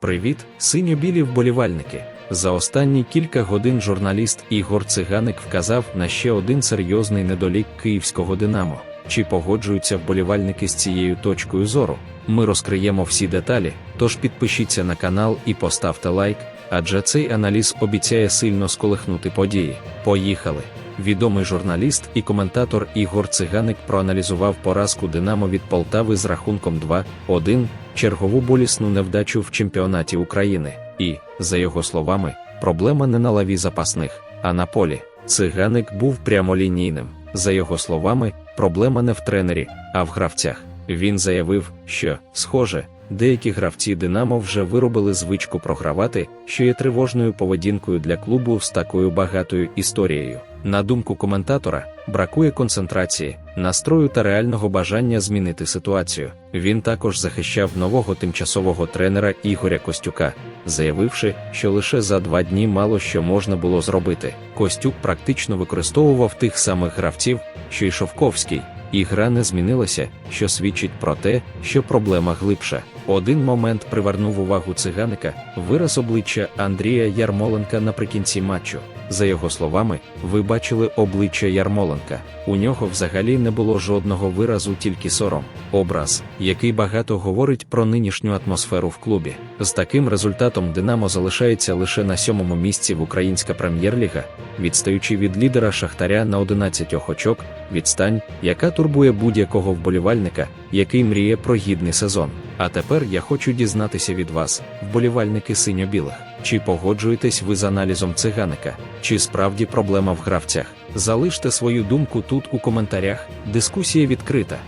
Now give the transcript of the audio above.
Привіт, синьо-білі вболівальники. За останні кілька годин журналіст Ігор Циганик вказав на ще один серйозний недолік київського Динамо. Чи погоджуються вболівальники з цією точкою зору? Ми розкриємо всі деталі, тож підпишіться на канал і поставте лайк, адже цей аналіз обіцяє сильно сколихнути події. Поїхали! Відомий журналіст і коментатор Ігор Циганик проаналізував поразку Динамо від Полтави з рахунком 2-1, чергову болісну невдачу в чемпіонаті України. І, за його словами, проблема не на лаві запасних, а на полі. Циганик був прямолінійним. За його словами, проблема не в тренері, а в гравцях. Він заявив, що, схоже, деякі гравці Динамо вже виробили звичку програвати, що є тривожною поведінкою для клубу з такою багатою історією. На думку коментатора, бракує концентрації, настрою та реального бажання змінити ситуацію. Він також захищав нового тимчасового тренера Ігоря Костюка, заявивши, що лише за два дні мало що можна було зробити. Костюк практично використовував тих самих гравців, що й Шовковський, і гра не змінилася, що свідчить про те, що проблема глибша. Один момент привернув увагу циганика вираз обличчя Андрія Ярмоленка наприкінці матчу. За його словами, ви бачили обличчя Ярмоленка. У нього взагалі не було жодного виразу, тільки сором, образ, який багато говорить про нинішню атмосферу в клубі. З таким результатом Динамо залишається лише на сьомому місці в Українська прем'єр-ліга, відстаючи від лідера Шахтаря на 11 очок, відстань, яка турбує будь-якого вболівальника, який мріє про гідний сезон. А тепер я хочу дізнатися від вас, вболівальники синьо-білих, чи погоджуєтесь ви з аналізом циганика, чи справді проблема в гравцях? Залиште свою думку тут у коментарях, дискусія відкрита.